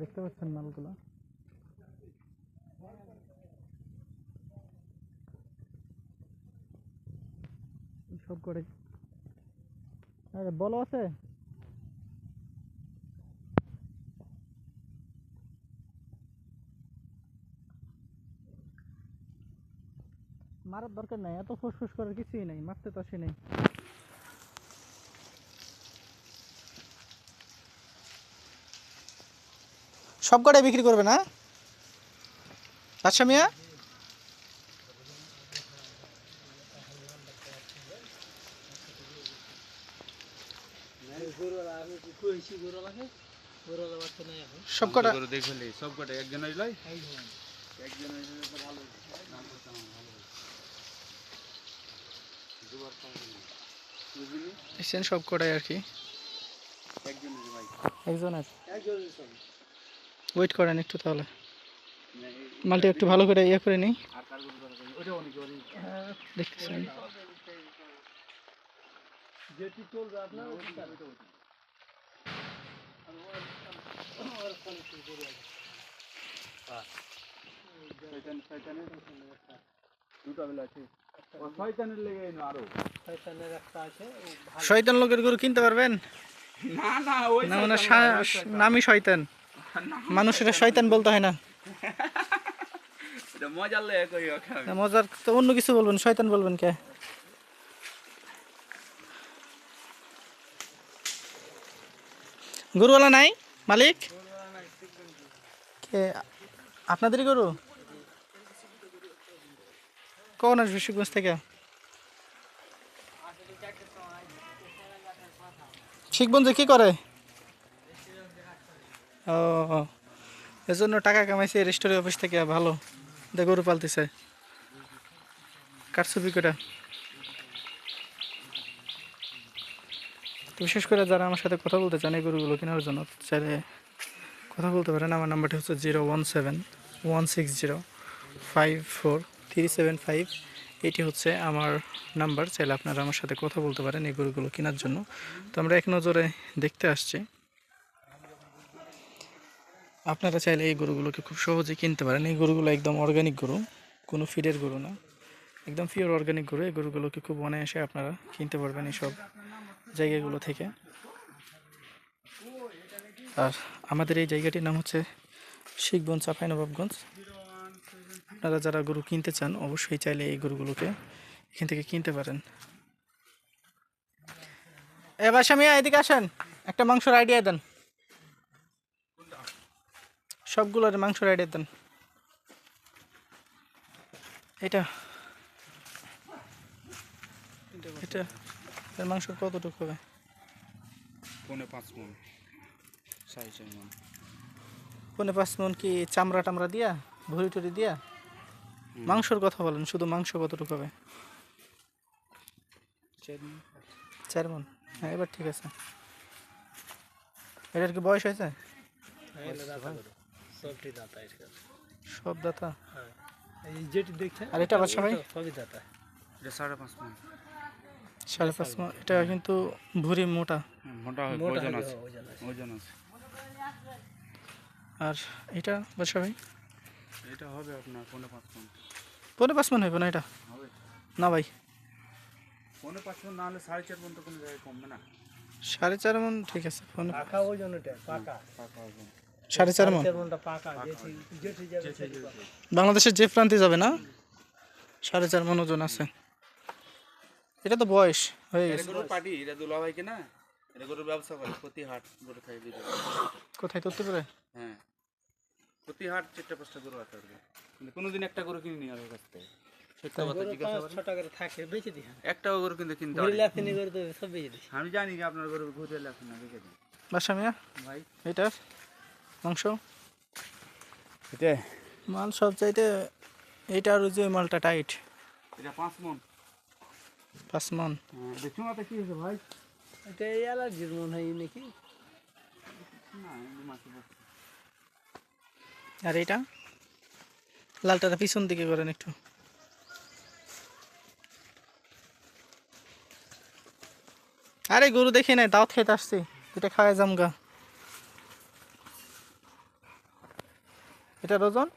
দেখতে পাচ্ছেন মালগুলো? সব করে আরে, বলো আছে। মারার দরকার নাই, এত ফুসফুস করার কিছুই নাই, মারতে তো আসে নেই। সব কটাই বিক্রি করবে না? আচ্ছা মিয়া। সব কটা গরু দেখলি সব একজন হইলাই সব কটাই আর কি? একজন ভাই একজনের। ওয়েট করেন একটু তাহলে। মালটা একটু ভালো করে ইয়ে করে নিই। দেখতেছেন শয়তান শয়তান লোকের গরু কিনতে পারবেন? না না ওই না মানে নামই শয়তান। মানুষের শয়তান বলতে হয় না। মজার তো অন্য কিছু বলবেন শয়তান বলবেন কে? গরুওয়ালা নাই? মালিক? কে? আপনাদেরই গরু? কখন আসবে শিবগঞ্জ থেকে? শিখগঞ্জে কি করে? ও এজন্য টাকা কামাইছে রেস্টোরি অফিস থেকে, ভালো। দে গরু পালতেছে। করে তো বিশেষ করে যারা আমার সাথে কথা বলতে চান এই গরুগুলো কেনার জন্য, চাইলে কথা বলতে পারেন। আমার নাম্বারটি হচ্ছে zero one seven one six zero five four three seven five. এটি হচ্ছে আমার নাম্বার, চাইলে আপনারা আমার সাথে কথা বলতে পারেন এই গরুগুলো কেনার জন্য। তো আমরা এক নজরে দেখতে আসছি। আপনারা চাইলে এই গরুগুলোকে খুব সহজে কিনতে পারেন। এই গরুগুলো একদম অর্গানিক গরু, কোনো ফিডের গরু না। একদম পিওর অর্গানিক গরু। এই গরুগুলোকে খুব অনায়াসে আপনারা কিনতে পারবেন এইসব জায়গাগুলো থেকে। আর আমাদের এই জায়গাটির নাম হচ্ছে শিখগঞ্জ চাঁপাইনবাবগঞ্জ আপনারা যারা গরু কিনতে চান, অবশ্যই চাইলে এই গরুগুলোকে এখান থেকে কিনতে পারেন। এবার স্বামী, এদিকে আসেন। একটা মাংসর আইডিয়া দেন। সবগুলোর মাংস আইডিয়া দেন। এটা। এটা। এর মাংস কতটুকু হবে? পৌনে পাঁচ মন সাড়ে চার মন পনে পাঁচ মন কি চামড়া টামড়া দিয়া? ভুড়ি টুরি দিয়া? মাংসর কথা বলেন শুধু মাংস কতটুকু হবে? চার মন হ্যাঁ এবার ঠিক আছে। এটার কি বয়স হয়েছে। সব দাতা? যেটি দেখছেন আর এটা বাচ্চা ভাই? সবই দাতা। এটা সাড়ে পাঁচ মন। সাড়ে পাঁচ মন। এটা কিন্তু ভুড়ি মোটা। মোটা হয় ওজন আছে। ওজন আছে। আর এটা বাচ্চা ভাই? এটা হবে আপনার পৌনে পাঁচ মন। পনে পাঁচ মন হইব না এটা? হবে। না ভাই। পৌনে পাঁচ মন না হলে সাড়ে চার মন তো কোনো জায়গায় কমবে না। সাড়ে চার মন ঠিক আছে পৌনে পাকা ওজন ওটা পাকা। পাকা ওজন। সাড়ে চার মন। বাংলাদেশের যে প্রান্তে যাবে না? সাড়ে চার মন ওজন আছে। এটা তো বয়স হয়ে গেছে। গরুর এটা দুলা ভাই কিনা? এটা গরুর ব্যবসা করে প্রতি হাট গরু খাই দিতে কোথায় ধরতে পারে হ্যাঁ। প্রতি হাট চারটা পাঁচটা গরু আছে কিন্তু কোনোদিন একটা গরু কিনে নিয়ে কাছ। থেকে গরু একটাও কিন্তু আমি জানি যে আপনার গরু ঘুরে লাগছে না দিন ভাই? এটার? মাংস? এটা? মাল সব চাইতে এইটা আর ওই যে মালটা টাইট। এটা পাঁচ মন। পাঁচ মন। হ্যাঁ দেখুন তো কি হয়েছে ভাই? এটা এই অ্যালার্জির মনে হয় নাকি। আর এইটা? লালটাটা পিছন দিকে করেন একটু। আরে গরু দেখি নাই দাওয়াত খেতে আসছি। এটা খাওয়া যাম গা এটা ওজন?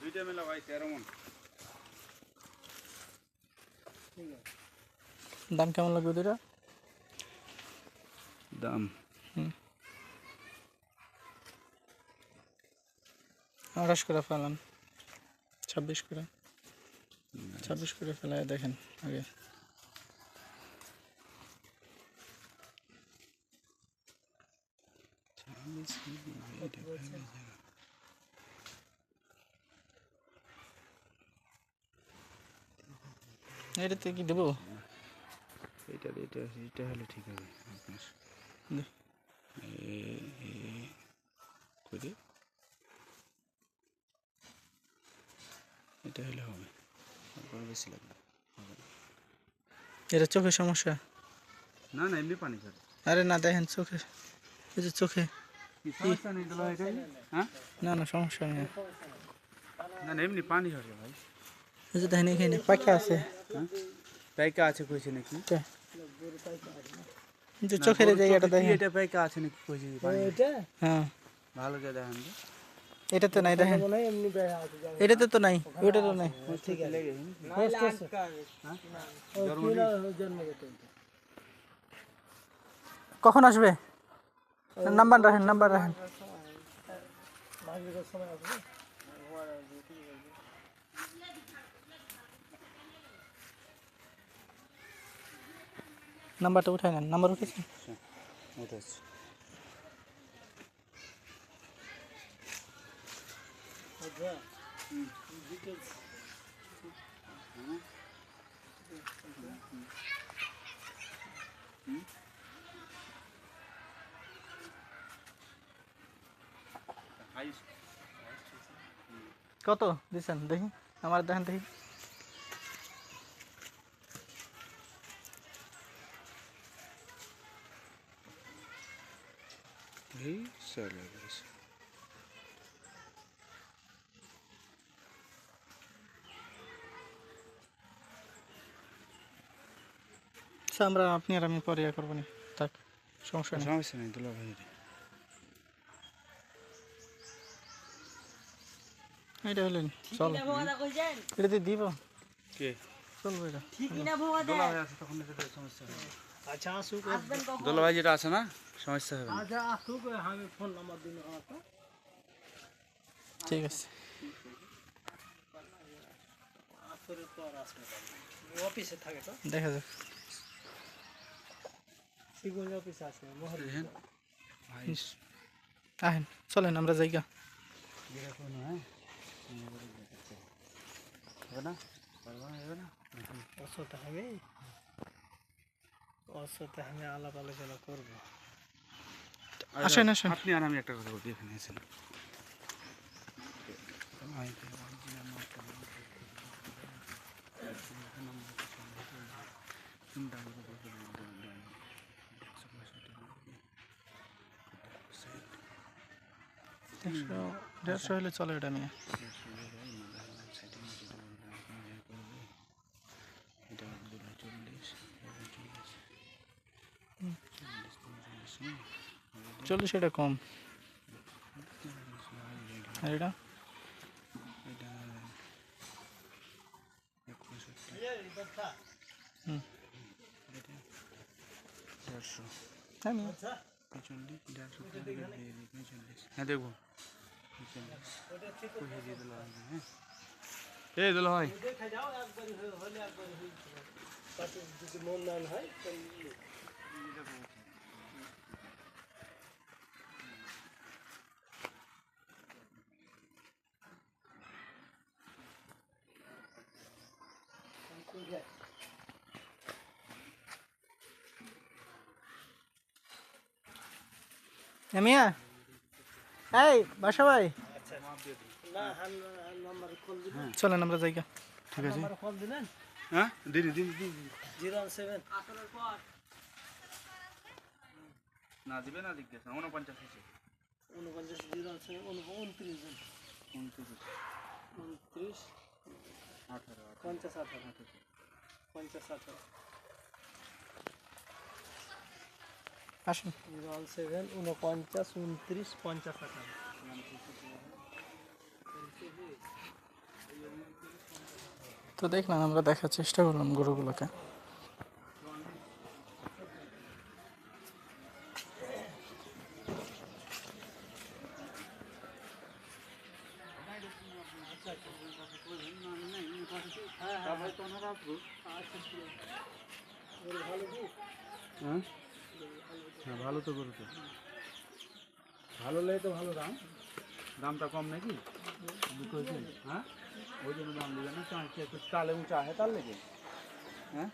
দুইটা মেলা ভাই তেরো মন। দাম কেমন লাগবে দুটা দাম। আঠাশ করে ফেলান। ছাব্বিশ করে। ছাব্বিশ করে ফেলায় দেখেন আগে। এটাতে কি দেবো? এটা এটা এটা হলে ঠিক হবে। আপনার করে এটা হলে হবে। তারপরে বেশি লাগবে এটা চোখের সমস্যা? না না এমনি পানি ছাড়ে আরে না দেখেন চোখে এই যে চোখে। হ্যাঁ? না না সমস্যা নেই। না এমনি পানি ছাড়ে ভাই। যে দেখেন এখানে পাখি আছে। পাইকা আছে কইছে নাকি? যে চোখের জায়গাটা দেখেন। এটা পাইকা আছে নাকি কইছে এটা? হ্যাঁ। ভালো করে দেখেন তো। নাই দেখেন। মনে হয় এমনি বেড়া আছে যাবে এটাতে তো নাই ওইটা তো নাই। ঠিক আছে। কখন আসবে? নাম্বার রাখেন নাম্বার রাখেন। সময় আসবে। নাম্বারটা উঠাই নেন নাম্বার উঠেছে ওটা আছে আচ্ছা ডিটেলস কত দিচ্ছেন দেখি আমার দেখেন দেখি এই চলে গেছে আমরা আপনি আর আমি পরে ইয়ে করব নি। থাক সমস্যা নেই। সমস্যা নেই দুলা ভাই। এটা হলেন চল। এটা দিয়ে দিব। কে? চলবো এটা। তখন সমস্যা আচ্ছা আসুক দোলা ভাই যেটা আছে না সমস্যা হবে না আচ্ছা আসুক আমি ফোন নাম্বার দিন আমার তো ঠিক আছে আসরের পর আসবে অফিসে থাকে তো দেখা যাক শিবগঞ্জ অফিসে আছে মহর দেখেন ভাই আহেন চলেন আমরা যাইগা যেটা কোনো হ্যাঁ হবে না পারবা হবে না অসতে আমি অসতে আমি আলাপ আলোচনা করব। আসেন, আসেন। আপনি আর আমি একটা কথা বলি এখানে দেড়শো দেড়শো হলে চলে এটা নিয়ে। চল্লিশ এটা কম। আর এটা? হ্যাঁ হ্যাঁ দেখব। এই দিল হয়ে- মন হয়। এমিয়া এই বাসা ভাই। চলেন আমরা যাইগা ঠিক আছে। নাম্বার কল দিলেন? হ্যাঁ? দিন দিন দিন জিরো সেভেন। না দিবে না দিক উনপঞ্চাশ আছে উনপঞ্চাশ জিরো ওয়ান উনত্রিশ জন। উনত্রিশ উনত্রিশ আঠারো। পঞ্চাশ আঠারো। পঞ্চাশ আঠারো। আসুন। সেভেন উনপঞ্চাশ উনত্রিশ পঞ্চাশ তো দেখলাম আমরা দেখার চেষ্টা করলাম গরুগুলোকে। হ্যাঁ। হ্যাঁ ভালো তো গরু তো। ভালো লাগে তো ভালো দাম। দামটা কম নাকি? হ্যাঁ? ওই জন্য দাম দিবে না একটু চালে উঁচা আছে তার লেগে। হ্যাঁ?